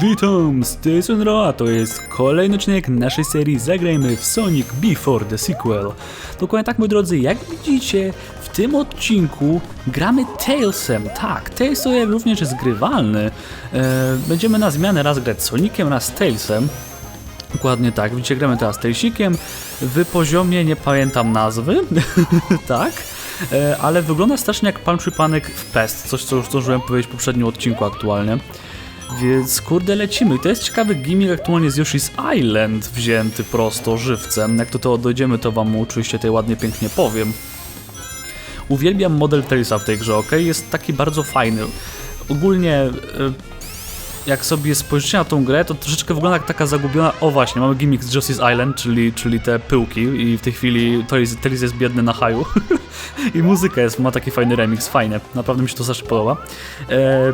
Witam, z tej Roa, to jest kolejny odcinek naszej serii Zagrajmy w Sonic Before the Sequel. Dokładnie tak, moi drodzy, jak widzicie, w tym odcinku gramy Tailsem. Tak, Tails również jest grywalny. E, będziemy na zmianę raz grać Soniciem, raz Tailsem. Dokładnie tak, widzicie, gramy teraz Tailsikiem w poziomie, nie pamiętam nazwy, tak, e, ale wygląda strasznie jak Pan Przypanek w Pest, coś co już zdążyłem powiedzieć w poprzednim odcinku aktualnie. Więc kurde lecimy. I to jest ciekawy gimmick aktualnie z Yoshi's Island wzięty prosto żywcem. Jak do tego dojdziemy, to wam oczywiście tutaj ładnie, pięknie powiem. Uwielbiam model Tailsa w tej grze, ok? Jest taki bardzo fajny. Ogólnie, e, jak sobie spojrzycie na tą grę, to troszeczkę wygląda jak taka zagubiona... O właśnie, mamy gimmick z Yoshi's Island, czyli, czyli te pyłki i w tej chwili Tails jest biedny na haju. I muzyka jest, ma taki fajny remix, fajne. Naprawdę mi się to zawsze podoba. E,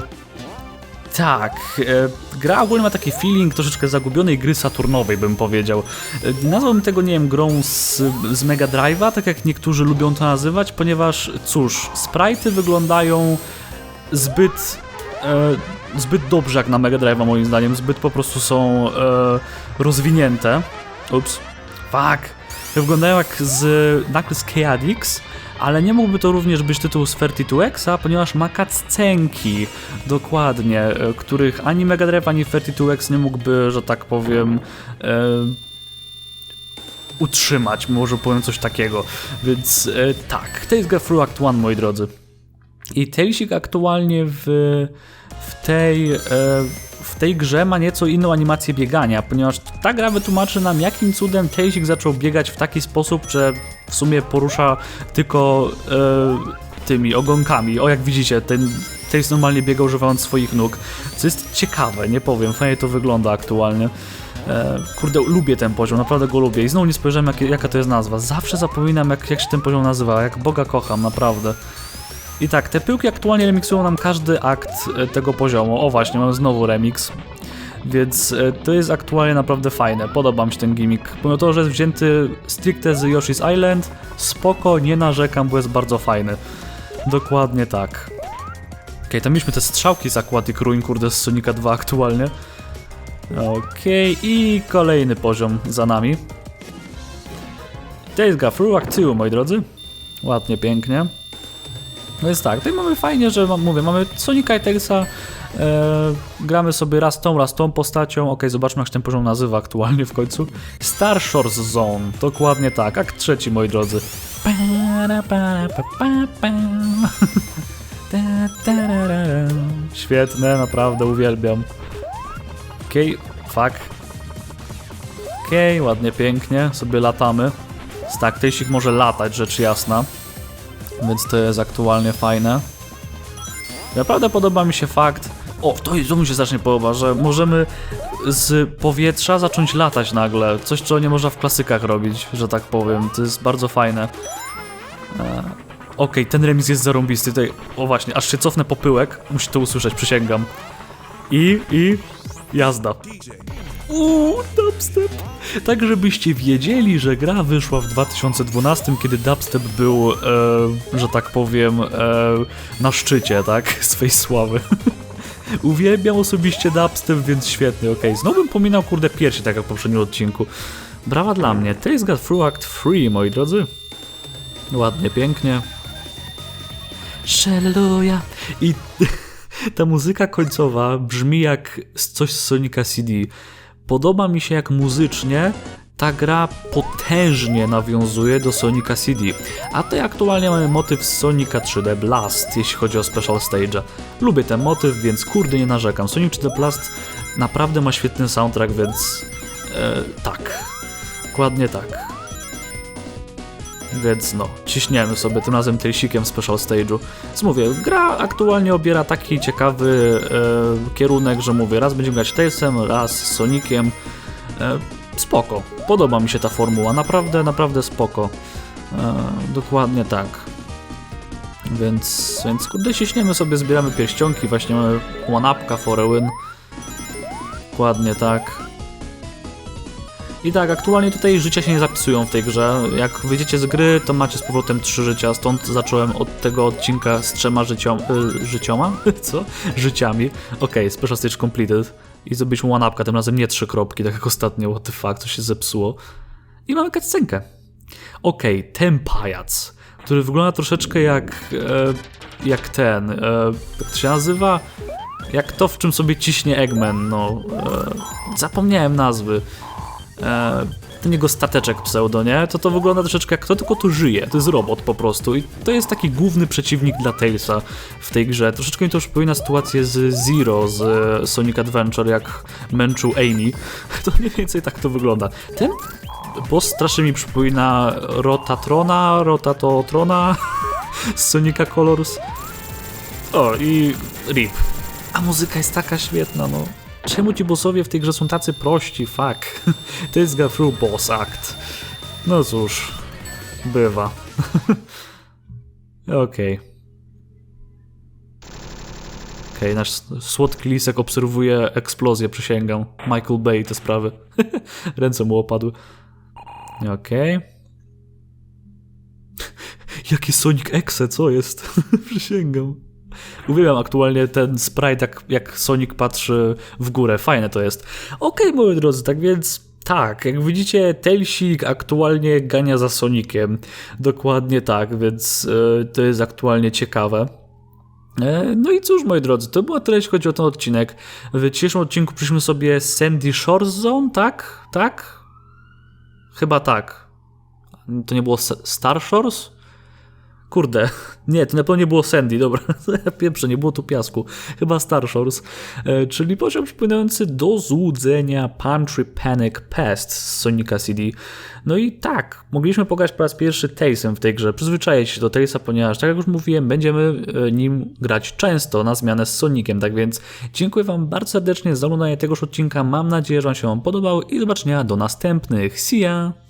tak, e, gra ogólnie ma taki feeling troszeczkę zagubionej gry saturnowej, bym powiedział. E, nazwałbym tego, nie wiem, grą z, z Mega Drive'a, tak jak niektórzy lubią to nazywać, ponieważ, cóż, sprite'y wyglądają zbyt, e, zbyt dobrze jak na Mega Drive'a moim zdaniem, zbyt po prostu są e, rozwinięte. Ups, fuck. Wyglądają jak z Knuckles Chaotix, ale nie mógłby to również być tytuł z 32Xa, ponieważ ma cutscenki, dokładnie, e, których ani Mega Drive, ani 32X nie mógłby, że tak powiem, e, utrzymać, może powiem coś takiego. Więc e, tak, to jest gra Through Act 1, moi drodzy. I Tailsik aktualnie w, w tej... E, w tej grze ma nieco inną animację biegania, ponieważ ta gra wytłumaczy nam, jakim cudem Tailsik zaczął biegać w taki sposób, że w sumie porusza tylko e, tymi ogonkami. O, jak widzicie, ten Tails normalnie biega używając swoich nóg, co jest ciekawe, nie powiem, fajnie to wygląda aktualnie. E, kurde, lubię ten poziom, naprawdę go lubię i znowu nie spojrzałem jak, jaka to jest nazwa. Zawsze zapominam jak, jak się ten poziom nazywa, jak Boga kocham, naprawdę. I tak, te pyłki aktualnie remiksują nam każdy akt e, tego poziomu. O właśnie, mamy znowu remix. Więc e, to jest aktualnie naprawdę fajne. Podoba mi się ten gimmick. Pomimo to, że jest wzięty stricte z Yoshi's Island, spoko, nie narzekam, bo jest bardzo fajny. Dokładnie tak. Okej, okay, tam mieliśmy te strzałki z Aquatic Ruin, kurde, z Sonika 2 aktualnie. Okej, okay, i kolejny poziom za nami. Gra Through Act 2, moi drodzy. Ładnie, pięknie. No jest tak, tutaj mamy fajnie, że mówię, mamy Sonika i Tailsa, gramy sobie raz tą, raz tą postacią, ok, zobaczmy jak się ten poziom nazywa aktualnie w końcu. Star Shores Zone, dokładnie tak, akt trzeci moi drodzy. Świetne, naprawdę uwielbiam. Okej, okay, fuck. Okej, okay, ładnie, pięknie, sobie latamy. Tak, Tailsik może latać, rzecz jasna więc to jest aktualnie fajne. Naprawdę podoba mi się fakt, o, to, to mi się strasznie podoba, że możemy z powietrza zacząć latać nagle. Coś, czego nie można w klasykach robić, że tak powiem. To jest bardzo fajne. E, okay, ten remis jest zarąbisty. Tutaj, o właśnie, aż się cofnę po pyłek. To usłyszeć, przysięgam. I, i, jazda. Uuu, dubstep. Tak, żebyście wiedzieli, że gra wyszła w 2012, kiedy dubstep był, e, że tak powiem, e, na szczycie, tak, swej sławy. Uwielbiam osobiście dubstep, więc świetny, okej. Okay. Znowu bym pominął, kurde, piersi, tak jak w poprzednim odcinku. Brawa dla mnie. Taste got through act free, moi drodzy. Ładnie, pięknie. Shalleluja. I ta muzyka końcowa brzmi jak coś z Sonika CD. Podoba mi się jak muzycznie ta gra potężnie nawiązuje do Sonika CD, a tutaj aktualnie mamy motyw z Sonika 3D Blast, jeśli chodzi o Special Stage'a. Lubię ten motyw, więc kurde nie narzekam. Sonic 3D Blast naprawdę ma świetny soundtrack, więc e, tak, dokładnie tak. Więc no, ciśniemy sobie tym razem tylsikiem Special Stage'u. Mówię, gra aktualnie obiera taki ciekawy e, kierunek, że mówię, raz będziemy grać Tailsem, raz Soniciem. E, spoko, podoba mi się ta formuła, naprawdę, naprawdę spoko. E, dokładnie tak. Więc, więc kurde, ciśniemy sobie, zbieramy pierścionki, właśnie mamy one-upka for a win. Dokładnie tak. I tak, aktualnie tutaj życia się nie zapisują w tej grze. Jak wyjdziecie z gry, to macie z powrotem trzy życia, stąd zacząłem od tego odcinka z trzema y, życioma? Co? Życiami. Okej, okay, special stage completed. I zrobić one-upka, tym razem nie trzy kropki, tak jak ostatnio, what the fuck, to się zepsuło. I mamy cutscenkę. Okej, ten pajac, który wygląda troszeczkę jak, e, jak ten, e, jak to się nazywa? Jak to, w czym sobie ciśnie Eggman, no. E, zapomniałem nazwy. E, ten jego stateczek pseudo, nie? To to wygląda troszeczkę jak kto tylko tu żyje. To jest robot po prostu. I to jest taki główny przeciwnik dla Tailsa w tej grze. Troszeczkę mi to przypomina sytuację z Zero z e, Sonic Adventure, jak męczył Amy. To mniej więcej tak to wygląda. Ten boss strasznie mi przypomina Rotatrona, Rotatotrona z Sonica Colors. O, i RIP. A muzyka jest taka świetna, no. Czemu ci bossowie w tej grze są tacy prości? Fuck. To jest got through boss act. No cóż, bywa. Okej. Okej, nasz słodki lisek obserwuje eksplozję, przysięgam. Michael Bay te sprawy. Ręce mu opadły. Okej. Jakie Sonic Exe, co jest? Przysięgam. Uwielbiam aktualnie ten sprite, jak, jak Sonic patrzy w górę. Fajne to jest. Okej, moi drodzy, tak więc tak, jak widzicie, Tailsik aktualnie gania za Soniciem. Dokładnie tak, więc e, to jest aktualnie ciekawe. E, No i cóż, moi drodzy, to było tyle, jeśli chodzi o ten odcinek. W dzisiejszym odcinku przyszliśmy sobie Sandy Shores Zone, tak? Tak? Chyba tak. To nie było Star Shores? Kurde, nie, to na pewno nie było Sandy, dobra, ja pieprzę, nie było tu piasku, chyba Star Shores, e, czyli poziom przypominający do złudzenia Pantry Panic Pest z Sonica CD. No i tak, mogliśmy pograć po raz pierwszy Tailsem w tej grze, przyzwyczaić się do Tailsa, ponieważ tak jak już mówiłem, będziemy e, nim grać często na zmianę z Soniciem, tak więc dziękuję Wam bardzo serdecznie za oglądanie tegoż odcinka, mam nadzieję, że Wam się on podobał i do zobaczenia do następnych, see ya!